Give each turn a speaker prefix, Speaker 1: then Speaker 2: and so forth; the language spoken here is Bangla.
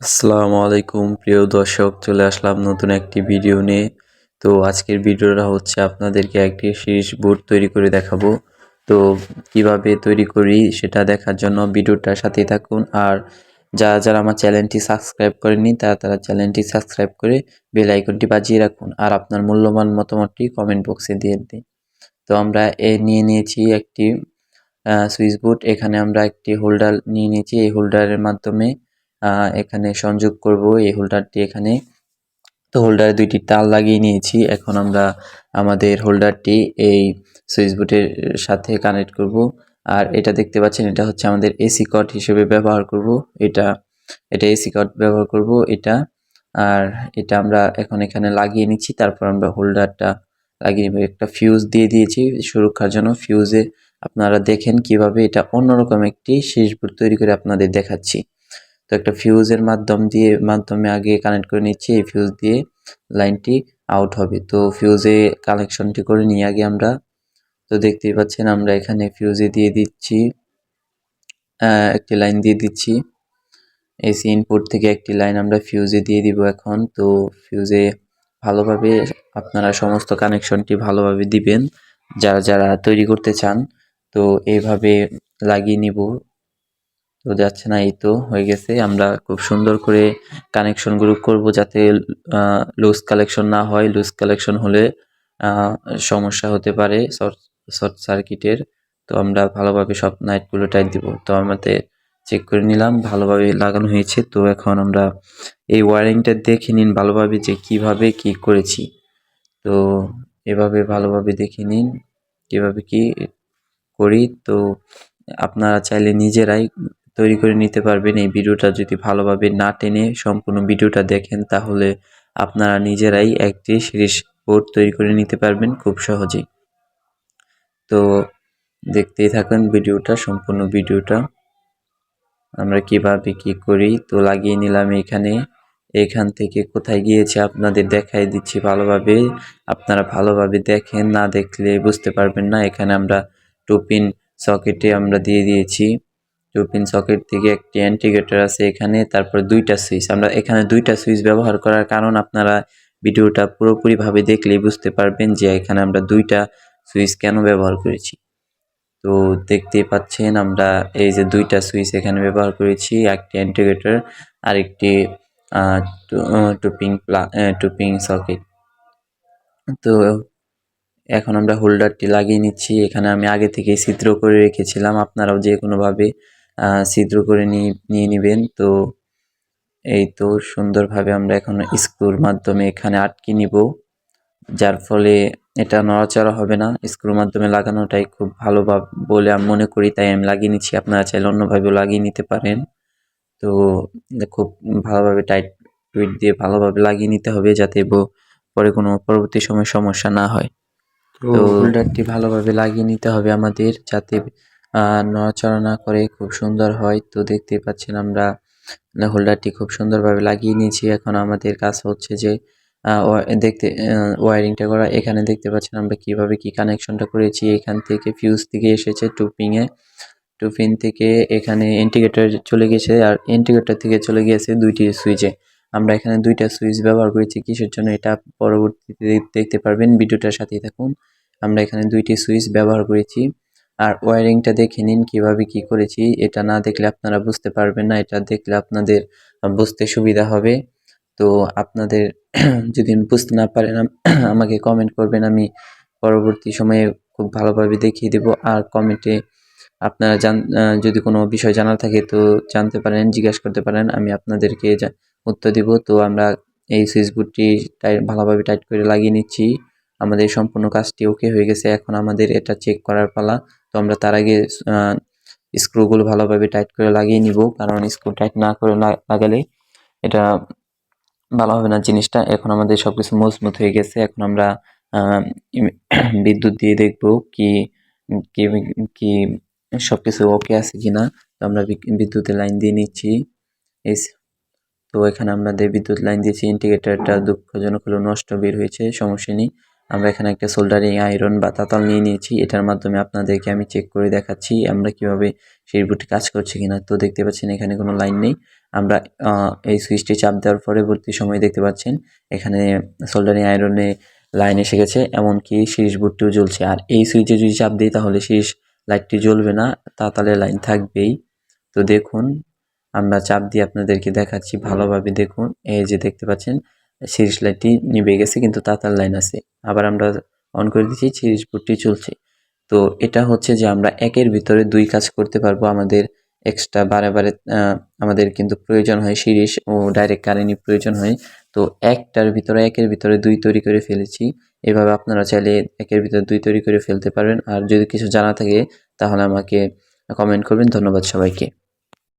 Speaker 1: আসসালামু আলাইকুম, প্রিয় দর্শক, চলে আসলাম নতুন একটি ভিডিও নিয়ে। তো আজকের ভিডিওটা হচ্ছে আপনাদেরকে একটি শীর্ষ বোর্ড তৈরি করে দেখাবো। তো কীভাবে তৈরি করি সেটা দেখার জন্য ভিডিওটার সাথেই থাকুন। আর যারা যারা আমার চ্যানেলটি সাবস্ক্রাইব করেনি তারা তারা চ্যানেলটি সাবস্ক্রাইব করে বেল আইকনটি বাজিয়ে রাখুন। আর আপনার মূল্যবান মতামতটি কমেন্ট বক্সে দিয়ে দিন। তো আমরা এ নিয়ে নিয়েছি একটি সুইচ বোর্ড এখানে আমরা একটি হোল্ডার নিয়ে নিয়েছি। এই হোল্ডারের মাধ্যমে এখানে সংযোগ করব এই হোল্ডারটি এখানে। তো হোল্ডারে দুইটি তার লাগিয়ে নিয়েছি। এখন আমরা আমাদের হোল্ডারটি এই সুইচ বোর্ডের সাথে কানেক্ট করব। আর এটা দেখতে পাচ্ছেন, এটা হচ্ছে আমাদের এসি কট হিসেবে ব্যবহার করব। এটা এটা এসি কট ব্যবহার করব, এটা। আর এটা আমরা এখন এখানে লাগিয়ে নিচ্ছি। তারপর আমরা হোল্ডারটা লাগিয়ে নেব। একটা ফিউজ দিয়ে দিয়েছি সুরক্ষার জন্য। ফিউজে আপনারা দেখেন কীভাবে এটা অন্যরকম একটি শেষ বোর্ড তৈরি করে আপনাদের দেখাচ্ছি। তো একটা ফিউজের মাধ্যম দিয়ে, মাধ্যমে আগে কানেক্ট করে নিচ্ছি, এই ফিউজ দিয়ে লাইনটি আউট হবে। তো ফিউজে কানেকশনটি করে নিয়ে আগে আমরা। তো দেখতেই পাচ্ছেন আমরা এখানে ফিউজে দিয়ে দিচ্ছি একটি লাইন দিয়ে দিচ্ছি। এসি ইনপুট থেকে একটি লাইন আমরা ফিউজে দিয়ে দিব এখন। তো ফিউজে ভালোভাবে আপনারা সমস্ত কানেকশনটি ভালোভাবে দিবেন, যারা যারা তৈরি করতে চান। তো এইভাবে লাগিয়ে নিব। তো যাচ্ছে না, এই তো হয়ে গেছে। আমরা খুব সুন্দর করে কানেকশনগুলো করব যাতে লুজ কালেকশন না হয়। লুজ কালেকশন হলে সমস্যা হতে পারে শর্ট শর্ট সার্কিটের তো আমরা ভালোভাবে সব নাইটগুলো টাইট দিব। তো আমাদের চেক করে নিলাম, ভালোভাবে লাগানো হয়েছে। তো এখন আমরা এই ওয়ারিংটা দেখে নিন ভালোভাবে যে কীভাবে কি করেছি। তো এভাবে ভালোভাবে দেখে নিন কীভাবে কি করি। তো আপনারা চাইলে নিজেরাই তৈরি করে নিতে পারবেন। এই ভিডিওটা যদি ভালোভাবে না টেনে সম্পূর্ণ ভিডিওটা দেখেন, তাহলে আপনারা নিজেরাই একটি সিরিজ বোর্ড তৈরি করে নিতে পারবেন খুব সহজেই। তো দেখতেই থাকুন ভিডিওটা, সম্পূর্ণ ভিডিওটা। আমরা কীভাবে কি করি? তো লাগিয়ে নিলাম এখানে। এখান থেকে কোথায় গিয়েছে আপনাদের দেখাই দিচ্ছি ভালোভাবে। আপনারা ভালোভাবে দেখেন, না দেখলে বুঝতে পারবেন না। এখানে আমরা টু পিন সকেটে আমরা দিয়ে দিয়েছি। টু পিন সকেট থেকে একটি অ্যান্টিগেটর আছে এখানে, তারপর দুইটা সুইচ। আমরা এখানে দুইটা সুইচ ব্যবহার করার কারণ আপনারা ভিডিওটা পুরোপুরিভাবে দেখলেই বুঝতে পারবেন যে এখানে আমরা দুইটা সুইচ কেন ব্যবহার করেছি। তো দেখতেই পাচ্ছেন আমরা এই যে দুইটা সুইচ এখানে ব্যবহার করেছি, একটি অ্যান্টিগেটার আর একটি টুপিং প্লা টুপিং সকেট। তো এখন আমরা হোল্ডারটি লাগিয়ে নিচ্ছি। এখানে আমি আগে থেকেই ছিদ্র করে রেখেছিলাম, আপনারাও যে কোনোভাবে ছিদ্র করে নিয়ে নিয়ে নেবেন। তো এই তো সুন্দরভাবে আমরা এখন স্ক্রুর মাধ্যমে এখানে আটকে নিব যার ফলে এটা নড়াচড়া হবে না। স্ক্রুর মাধ্যমে লাগানোটাই খুব ভালো বলে আমি মনে করি তাই আমি লাগিয়ে নিচ্ছি। আপনারা চাইলে অন্যভাবেও লাগিয়ে নিতে পারেন। তো খুব ভালোভাবে টাইট টুইট দিয়ে ভালোভাবে লাগিয়ে নিতে হবে যাতে পরে কোনো পরবর্তী সময় সমস্যা না হয়। তো হোল্ডারটি ভালোভাবে লাগিয়ে নিতে হবে আমাদের যাতে নড়াচড়া না করে খুব সুন্দর হয়। তো দেখতে পাচ্ছেন আমরা হোল্ডারটি খুব সুন্দরভাবে লাগিয়ে নিয়েছি। এখন আমাদের কাজ হচ্ছে যে দেখতে ওয়ারিংটা করা। এখানে দেখতে পাচ্ছেন আমরা কীভাবে কি কানেকশনটা করেছি। এখান থেকে ফিউজ থেকে এসেছে টুপিংয়ে টুপিন থেকে এখানে ইন্টিগ্রেটর চলে গেছে আর ইন্টিগ্রেটর থেকে চলে গিয়েছে দুইটি সুইচে আমরা এখানে দুইটা সুইচ ব্যবহার করেছি কিসের জন্য এটা পরবর্তীতে দেখতে পারবেন। ভিডিওটার সাথেই থাকুন। আমরা এখানে দুইটি সুইচ ব্যবহার করেছি। আর ওয়ারিংটা দেখে নিন কীভাবে কি করেছি। এটা না দেখলে আপনারা বুঝতে পারবেন না, এটা দেখলে আপনাদের বুঝতে সুবিধা হবে। তো আপনাদের যদি বুঝতে না পারেন আমাকে কমেন্ট করবেন, আমি পরবর্তী সময়ে খুব ভালোভাবে দেখিয়ে দেব। আর কমেন্টে আপনারা জান যদি কোনো বিষয় জানার থাকে তো জানতে পারেন, জিজ্ঞাসা করতে পারেন, আমি আপনাদেরকে উত্তর দিব। তো আমরা এই সুইচ বোর্ডটি ভালোভাবে টাইট করে লাগিয়ে নিচ্ছি। আমাদের সম্পূর্ণ কাজটি ওকে হয়ে গেছে। এখন আমাদের এটা চেক করার পালা। তো আমরা তার আগে স্ক্রুগুলো ভালোভাবে টাইট করে লাগিয়ে নিব। কারণ স্ক্রু টাইট না করে লাগালে এটা ভালো হবে না জিনিসটা। এখন আমাদের সব কিছু মজবুত হয়ে গেছে। এখন আমরা বিদ্যুৎ দিয়ে দেখব কি কি কি সবকিছু ওকে আছে কি না তো আমরা বিদ্যুতের লাইন দিয়ে নিচ্ছি। তো এখানে আমাদের বিদ্যুৎ লাইন দিয়েছি ইন্ডিকেটারটা দুঃখজনক হলো, নষ্ট বের হয়েছে, সমস্যা নেই। আমরা এখানে একটা সোল্ডারিং আয়রন বা তাতাল নিয়ে নিয়েছি। এটার মাধ্যমে আপনাদেরকে আমি চেক করে দেখাচ্ছি আমরা কীভাবে সেই বুটটি কাজ করছে কিনা। তো দেখতে পাচ্ছেন এখানে কোনো লাইন নেই। আমরা এই সুইচটি চাপ দেওয়ার পরবর্তী সময় দেখতে পাচ্ছেন। এখানে সোল্ডারিং আয়রনে লাইন এসে গেছে, এমনকি শীর্ষ বুটটিও জ্বলছে। আর এই সুইচে যদি চাপ দিই তাহলে শীর্ষ লাইটটি জ্বলবে না তাতালে লাইন থাকবেই। তো দেখুন, আমরা চাপ দিয়ে আপনাদেরকে দেখাচ্ছি ভালোভাবে। দেখুন, এই যে দেখতে পাচ্ছেন সিরিজ লাইটটি নিভে গেছে, কিন্তু তাতার লাইন আছে। আবার আমরা অন করে দিচ্ছি, সিরিজ বোর্ডটি চলছে। তো এটা হচ্ছে যে আমরা একের ভিতরে দুই কাজ করতে পারব। আমাদের এক্সট্রা বারে বারে আমাদের কিন্তু প্রয়োজন হয় সিরিজ ও ডাইরেক্ট কারেন্টই প্রয়োজন হয়। তো একটার ভিতরে, একের ভিতরে দুই তৈরি করে ফেলেছি। এভাবে আপনারা চাইলে একের ভিতরে দুই তৈরি করে ফেলতে পারেন আর যদি কিছু জানা থাকে, তাহলে আমাকে কমেন্ট করবেন। ধন্যবাদ সবাইকে।